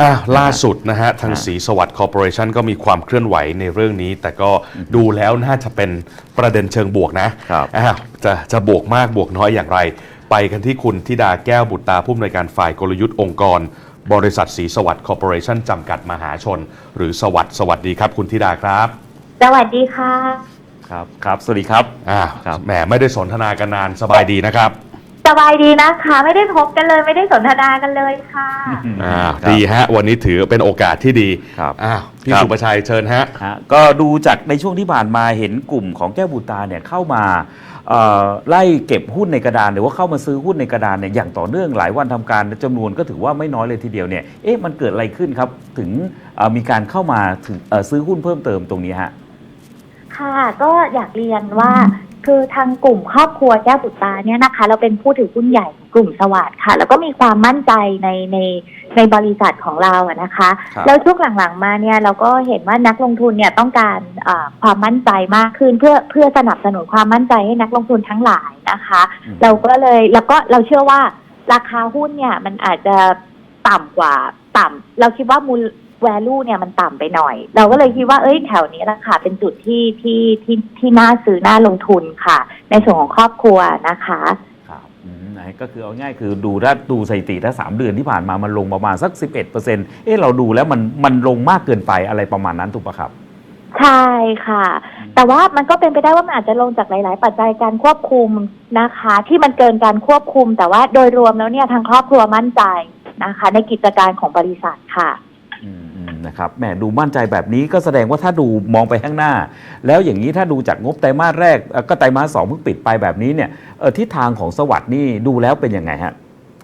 อะล่าสุดนะฮะ ทางสีสวัสดิ์คอร์ปอเรชันก็มีความเคลื่อนไหวในเรื่องนี้ แต่ก็ดูแล้วน่าจะเป็นประเด็นเชิงบวกนะครับ อะจะจะบวกมากบวกน้อยอย่างไร ไปกันที่คุณธิดาแก้วบุตรตาผู้อำนวยการฝ่ายกลยุทธ์องค์กร บริษัทสีสวัสดิ์คอร์ปอเรชันจำกัดมหาชน หรือสวัสดิ์สวัสดีครับคุณธิดาครับ สวัสดีค่ะ ครับ ครับ สวัสดีครับ อ่าครับ แหมไม่ได้สนทนากันนานสบายดีนะครับ สบายดีนะคะ ไม่ได้พบกันเลยไม่ได้สนทนากันเลยค่ะ อ่าครับดีฮะ วันนี้ถือเป็นโอกาสที่ดีครับอ้าวพี่ครับ สุประชัยเชิญฮะ ฮะก็ดูจากในช่วงที่ผ่านมาเห็นกลุ่มของแก้วบูตาเนี่ยเข้ามาเอ่อไล่เก็บหุ้นในกระดาน หรือว่าเข้ามาซื้อหุ้นในกระดานเนี่ยอย่างต่อเนื่องหลายวันทำการจำนวนก็ถือว่าไม่น้อยเลยทีเดียวเนี่ยเอ๊ะมันเกิดอะไรขึ้นครับถึงเอ่อมีการเข้ามาถึงเอ่อซื้อหุ้นเพิ่มเติมตรงนี้ฮะ ค่ะก็อยากเรียนว่า คือทางกลุ่มครอบครัวแก้วบุตรตาเนี่ยนะคะ เราเป็นผู้ถือหุ้นใหญ่ของกลุ่มสวัสดิ์ค่ะ แล้วก็มีความมั่นใจในในในบริษัทของเราอะนะคะ ครับ แล้วช่วงหลังๆมาเนี่ยเราก็เห็นว่านักลงทุนเนี่ยต้องการเอ่อความมั่นใจมากขึ้นเพื่อเพื่อสนับสนุนความมั่นใจให้นักลงทุนทั้งหลายนะคะ อืม เราก็เลยแล้วก็เราเชื่อว่าราคาหุ้นเนี่ยมันอาจจะต่ำกว่าต่ำเราคิดว่ามูล value เนี่ยมันต่ำไปหน่อย เราก็เลยคิดว่าเอ้ยแถวนี้ราคาเป็นจุดที่ที่ที่ที่น่าซื้อน่าลงทุนค่ะ ในส่วนของครอบครัวนะคะครับอืมนะก็คือเอาง่ายคือดูถ้าดูสถิติถ้าสามเดือนที่ผ่านมามันลงประมาณสัก 11%เอ๊ะเราดูแล้วมันมันลงมากเกินไปอะไรประมาณนั้นถูกปะครับ ใช่ค่ะ แต่ว่ามันก็เป็นไปได้ว่ามันอาจจะลงจากหลาย ๆ ปัจจัยการควบคุมนะคะ ที่มันเกินการควบคุม แต่ว่าโดยรวมแล้วเนี่ยทางครอบครัวมั่นใจนะคะ ในกิจการของบริษัทค่ะอืมอืม นะครับแหมดูมั่นใจแบบนี้ก็แสดงว่าถ้าดูมองไปข้างหน้า แล้วอย่างนี้ถ้าดูจากงบไตรมาสแรกก็ไตรมาสสองเพิ่งปิดไปแบบนี้เนี่ยทิศทางของสวัสด์นี่ดูแล้วเป็นยังไงฮะ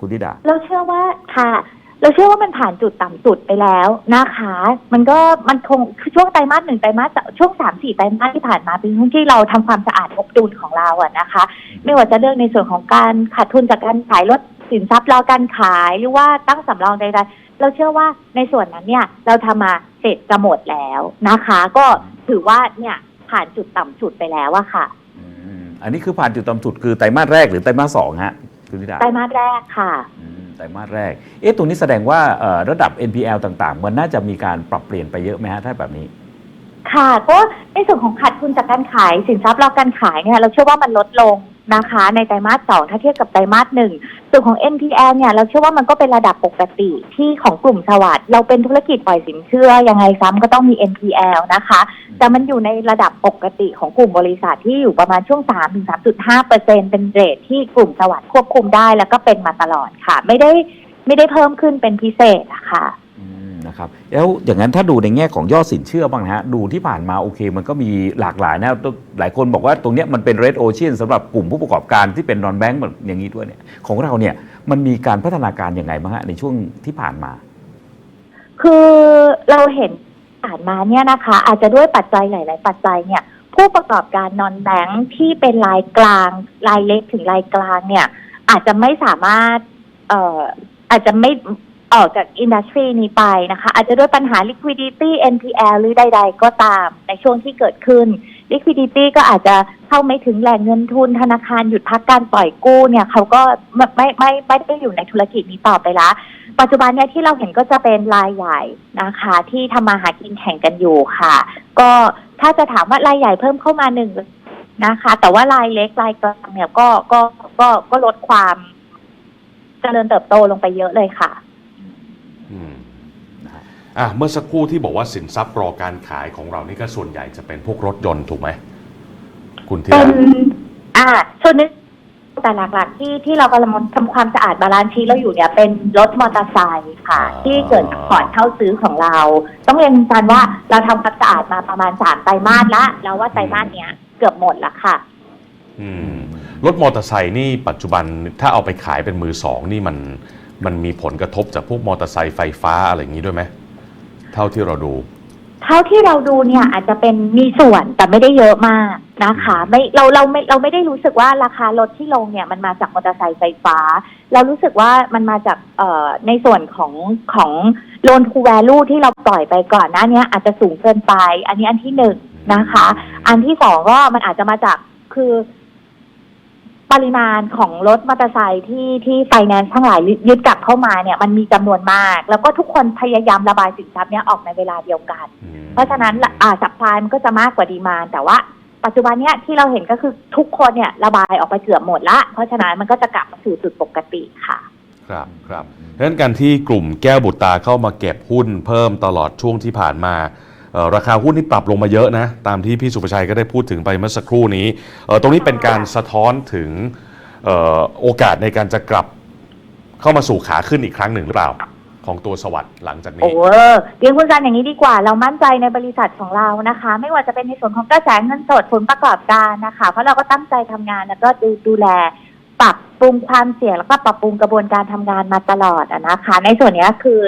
คุณธิดาเราเชื่อว่าค่ะ เราเชื่อว่ามันผ่านจุดต่ำสุดไปแล้วนะคะ มันก็มันคงช่วงไตรมาสหนึ่งไตรมาสช่วงสามสี่ไตรมาสที่ผ่านมาเป็นช่วงที่เราทำความสะอาดงบดุลของเราอะนะคะ ไม่ว่าจะเรื่องในส่วนของการขาดทุนจากการขายลดสินทรัพย์รอการขายหรือว่าตั้งสำรองใดๆ เราเชื่อว่าในส่วนนั้นเนี่ยเราทำมาเสร็จจะหมดแล้วนะคะ ก็ถือว่าเนี่ยผ่านจุดต่ำสุดไปแล้วอะค่ะอืมอันนี้คือผ่านจุดต่ำสุดคือไตรมาสแรกหรือไตรมาสสองฮะคุณธิดาไตรมาสแรกค่ะอืมไตรมาสแรก เอ๊ะตรงนี้แสดงว่าเอ่อระดับ NPL ต่างๆ มันน่าจะมีการปรับเปลี่ยนไปเยอะไหมฮะถ้าแบบนี้ ค่ะก็ในส่วนของขาดทุนจากการขายสินทรัพย์รอการขายเนี่ยเราเชื่อว่ามันลดลง นะคะ ในไตรมาสสองถ้าเทียบกับไตรมาสหนึ่งส่วนของ NPL เนี่ยเราเชื่อว่ามันก็เป็นระดับปกติที่ของกลุ่มสวัสด์เราเป็นธุรกิจปล่อยสินเชื่อ ยังไงซ้ำก็ต้องมี NPL นะคะ แต่มันอยู่ในระดับปกติของกลุ่มบริษัทที่อยู่ประมาณช่วง 3 ถึง 3.5 เปอร์เซ็นเป็นเรทที่กลุ่มสวัสด์ควบคุมได้แล้วก็เป็นมาตลอดค่ะ ไม่ได้ไม่ได้เพิ่มขึ้นเป็นพิเศษะค่ะ นะครับแล้วอย่างนั้นถ้าดูในแง่ของยอดสินเชื่อบ้างนะฮะดูที่ผ่านมาโอเค มันก็มีหลากหลายนะหลายคนบอกว่าตรงนี้มันเป็น red ocean สำหรับกลุ่มผู้ประกอบการที่เป็น non bank แบบอย่างนี้ด้วยเนี่ยของเราเนี่ยมันมีการพัฒนาการยังไงบ้างฮะในช่วงที่ผ่านมา คือเราเห็นผ่านมาเนี่ยนะคะ อาจจะด้วยปัจจัยหลาย ๆ ปัจจัยเนี่ย ผู้ประกอบการนอนแบงค์ที่เป็นรายกลางรายเล็กถึงรายกลางเนี่ย อาจจะไม่สามารถ เอ่ออาจจะไม่ ออกจากอินดัสทรีนี้ไปนะคะ อาจจะด้วยปัญหา liquidity NPL หรือใด ๆ ก็ตามในช่วงที่เกิดขึ้น liquidity ก็อาจจะเข้าไม่ถึงแหล่งเงินทุนธนาคารหยุดพักการปล่อยกู้เนี่ยเขาก็ไม่ไม่ไม่ไม่ได้อยู่ในธุรกิจนี้ต่อไปละ ปัจจุบันเนี่ยที่เราเห็นก็จะเป็นรายใหญ่นะคะ ที่ทำมาหากินแข่งกันอยู่ค่ะ ก็ถ้าจะถามว่ารายใหญ่เพิ่มเข้ามาหนึ่งนะคะ แต่ว่ารายเล็กรายกลางเนี่ยก็ก็ก็ก็ลดความเจริญเติบโตลงไปเยอะเลยค่ะ อะเมื่อสักครู่ที่บอกว่าสินทรัพย์รอการขายของเรานี่ก็ส่วนใหญ่จะเป็นพวกรถยนต์ถูกไหมคุณธิเป็ดานอ่าส่วนหนึงแต่หลักๆที่ที่เรากำลังทำความสะอาดบาลานซ์ชีทเราอยู่เนี่ยเป็นรถมอเตอร์ไซค์ค่ะ ที่เกิดจากพอร์ตเข้าซื้อของเรา ต้องเรียนอาจารย์ว่าเราทำความสะอาดมาประมาณสามไตรมาสละแล้วว่าไตรมาสเนี้ยเกือบหมดละค่ะ อืมรถมอเตอร์ไซค์นี่ปัจจุบันถ้าเอาไปขายเป็นมือสองนี่มันมันมีผลกระทบจากพวกมอเตอร์ไซค์ไฟฟ้าอะไรอย่างนี้ด้วยไหม เท่าที่เราดู เท่าที่เราดูเนี่ยอาจจะเป็นมีส่วนแต่ไม่ได้เยอะมากนะคะ ไม่เราเราไม่เราไม่ได้รู้สึกว่าราคารถที่ลงเนี่ยมันมาจากมอเตอร์ไซค์ไฟฟ้า เรารู้สึกว่ามันมาจากเอ่อในส่วนของของโลนคูแวลูที่เราปล่อยไปก่อนหน้าเนี้ยอาจจะสูงเกินไป อันนี้อันที่หนึ่งนะคะ อันที่สองก็มันอาจจะมาจากคือ ปปริมาณของรถมอเตอร์ไซค์ที่ที่ไฟแนนซ์ทั้งหลายยึดกลับเข้ามาเนี่ยมันมีจำนวนมาก แล้วก็ทุกคนพยายามระบายสินทรัพย์เนี้ยออกในเวลาเดียวกันอืมเพราะฉะนั้นอ่าสัพพลายมันก็จะมากกว่าดีมานแต่ว่าปัจจุบันเนี้ยที่เราเห็นก็คือทุกคนเนี่ยระบายออกไปเกือบหมดละ เพราะฉะนั้นมันก็จะกลับมาสู่จุดปกติค่ะ ครับครับเพราะฉะนั้นการที่กลุ่มแก้วบุตรตาเข้ามาเก็บหุ้นเพิ่มตลอดช่วงที่ผ่านมาเอ่อ ราคาหุ้นนี่ปรับลงมาเยอะนะตามที่พี่สุประชัยก็ได้พูดถึงไปเมื่อสักครู่นี้ ตรงนี้เป็นการสะท้อนถึงออโอกาสในการจะกลับเข้ามาสู่ขาขึ้นอีกครั้งหนึ่งหรือเปล่า ของตัวสวัสด์หลังจากโอ้นี้เรียนคุณการอย่างนี้ดีกว่า เรามั่นใจในบริษัทของเรานะคะ ไม่ว่าจะเป็นในส่วนของกระแสเงินสดผลประกอบการนะคะ เพราะเราก็ตั้งใจทำงานแล้วก็ดูดูแลปรับปรุงความเสี่ยงแล้วก็ปรับปรุงกระบวนการทำงานมาตลอดอะนะคะ ในส่วนนี้คือ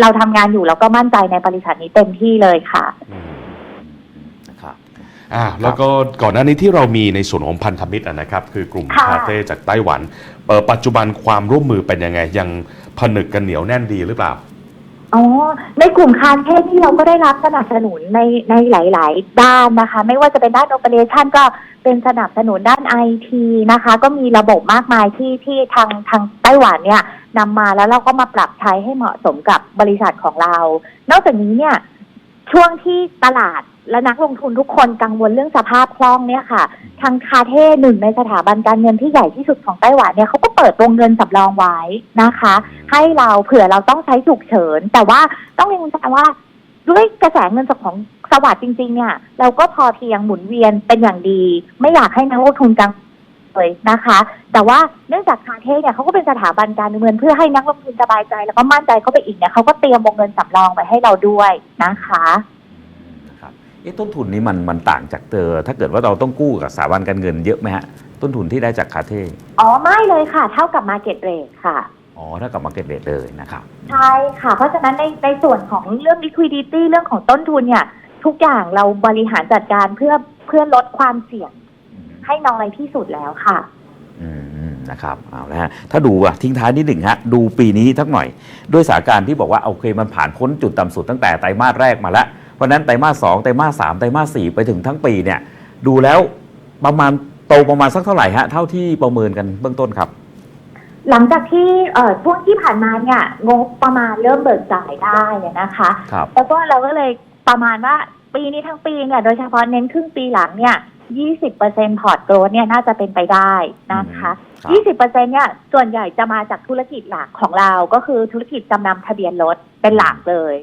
เราทำงานอยู่เราก็มั่นใจในบริษัทนี้เต็มที่เลยค่ะนะครับอ่าแล้วก็ก่อนหน้านี้ที่เรามีในส่วนของพันธมิตรอะนะครับ คือกลุ่มค่ะ คาเฟ่จากไต้หวันเอ่อปัจจุบันความร่วมมือเป็นยังไง ยังผนึกกันเหนียวแน่นดีหรือเปล่า อ๋อ ในกลุ่มคานเทศที่เราก็ได้รับสนับสนุนในในหลาย ๆ ด้านนะคะ ไม่ว่าจะเป็นด้านโอเปอเรชันก็เป็นสนับสนุนด้านไอทีนะคะ ก็มีระบบมากมายที่ที่ทางทางไต้หวันเนี่ยนำมาแล้วเราก็มาปรับใช้ให้เหมาะสมกับบริษัทของเรา นอกจากนี้เนี่ยช่วงที่ตลาด และนักลงทุนทุกคนกังวลเรื่องสภาพคล่องเนี่ยค่ะ ทางคาเท่หนึ่งในสถาบันการเงินที่ใหญ่ที่สุดของไต้หวันเนี่ยเขาก็เปิดวงเงินสำรองไว้นะคะ ให้เราเผื่อเราต้องใช้ฉุกเฉิน แต่ว่าต้องเรียนคุณว่าด้วยกระแสเงินสดของสวัสด์จริง ๆ เนี่ย เราก็พอเพียงหมุนเวียนเป็นอย่างดี ไม่อยากให้นักลงทุนกังเลยนะคะ แต่ว่าเนื่องจากคาเท่เนี่ยเขาก็เป็นสถาบันการเงินเพื่อให้นักลงทุนสบายใจแล้วก็มั่นใจเข้าไปอีกเนี่ยเขาก็เตรียมวงเงินสำรองไว้ให้เราด้วยนะคะ เอ๊ะต้นทุนนี้มันมันต่างจากเจอถ้าเกิดว่าเราต้องกู้กับสถาบันการเงินเยอะไหมฮะ ต้นทุนที่ได้จากคาเท่อ๋อไม่เลยค่ะ เท่ากับ Market Rate ค่ะ อ๋อถ้ากับมาเก็ตเรทเลยนะครับ ใช่ค่ะ เพราะฉะนั้นในในส่วนของเรื่อง liquidity เรื่องของต้นทุนเนี่ย ทุกอย่างเราบริหารจัดการเพื่อเพื่อลดความเสี่ยง ให้น้อยที่สุดแล้วค่ะ อืมนะครับเอาละฮะถ้าดูอะทิ้งท้ายนิดหนึ่งฮะ ดูปีนี้ทักหน่อย ด้วยสถานการณ์ที่บอกว่าโอเคมันผ่านพ้นจุดต่ำสุดตั้งแต่ไตรมาสแรกมาแล้ว เพราะฉะนั้นไตรมาสสองไตรมาสสามไตรมาสสี่ไปถึงทั้งปีเนี่ยดูแล้วประมาณโตประมาณสักเท่าไหร่ฮะเท่าที่ประเมินกันเบื้องต้นครับ หลังจากที่เอ่อช่วงที่ผ่านมาเนี่ยงบประมาณเริ่มเบิกจ่ายได้นะคะครับแล้วก็เราก็เลยประมาณว่าปีนี้ทั้งปีเนี่ยโดยเฉพาะเน้นครึ่งปีหลังเนี่ย20%พอร์ตโกรดเนี่ยน่าจะเป็นไปได้นะคะอืมครับ20%เนี่ยส่วนใหญ่จะมาจากธุรกิจหลักของเราก็คือธุรกิจจำนำทะเบียนรถเป็นหลักเลย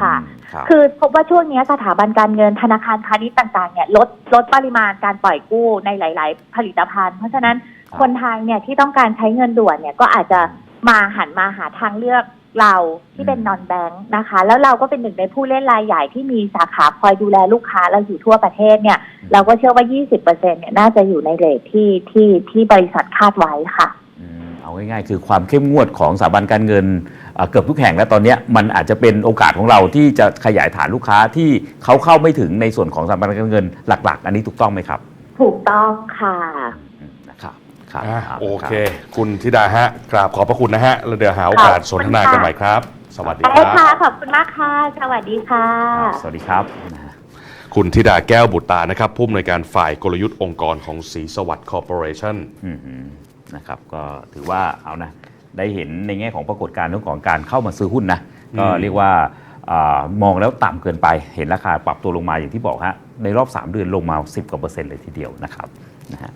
ค่ะครับคือพบว่าช่วงนี้สถาบันการเงินธนาคารพาณิชย์ต่างๆเนี่ยลดลดปริมาณการปล่อยกู้ในหลาย ๆ ผลิตภัณฑ์ เพราะฉะนั้นครับคนไทยเนี่ยที่ต้องการใช้เงินด่วนเนี่ยก็อาจจะมาหันมาหาทางเลือกเราที่เป็นอืมนอนแบงค์นะคะ แล้วเราก็เป็นหนึ่งในผู้เล่นรายใหญ่ที่มีสาขาคอยดูแลลูกค้าเราอยู่ทั่วประเทศเนี่ย เราก็เชื่อว่า 20%เนี่ยน่าจะอยู่ในเรทที่ที่ที่บริษัทคาดไว้ค่ะ อืมเอาง่ายๆ คือความเข้มงวดของสถาบันการเงิน เอ่อเกือบทุกแห่งแล้วตอนเนี้ยมันอาจจะเป็นโอกาสของเราที่จะขยายฐานลูกค้าที่เขาเข้าไม่ถึงในส่วนของสถาบันการเงินหลัก ๆ อันนี้ถูกต้องไหมครับ ถูกต้องค่ะอืมนะครับครับอะาโอละรับเค คุณธิดาฮะกราบขอบพระคุณนะฮะแล้วเดี๋ยวหาโอกาสสนทนากันใหม่ครับ สวัสดีคได้รับค่ะขอบคุณมากค่ะ สวัสดีค่ะครับสวัสดีครับนะฮะคุณธิดาแก้วบุตรตานะครับผู้อำนวยการฝ่ายกลยุทธ์องค์กรของสีสวัสดิ์คอร์ปอเรชั่นอืมฮึนะครับ ก็ถือว่าเอานะ ได้เห็นในแง่ของปรากฏการณ์เรื่องของการเข้ามาซื้อหุ้นนะก็อืมเรียกว่าอามองแล้วต่ำเกินไป เห็นราคาปรับตัวลงมาอย่างที่บอกฮะในรอบ 3 เดือนลงมา 10กว่าเปอร์เซ็นต์เลยทีเดียวนะครับนะฮะ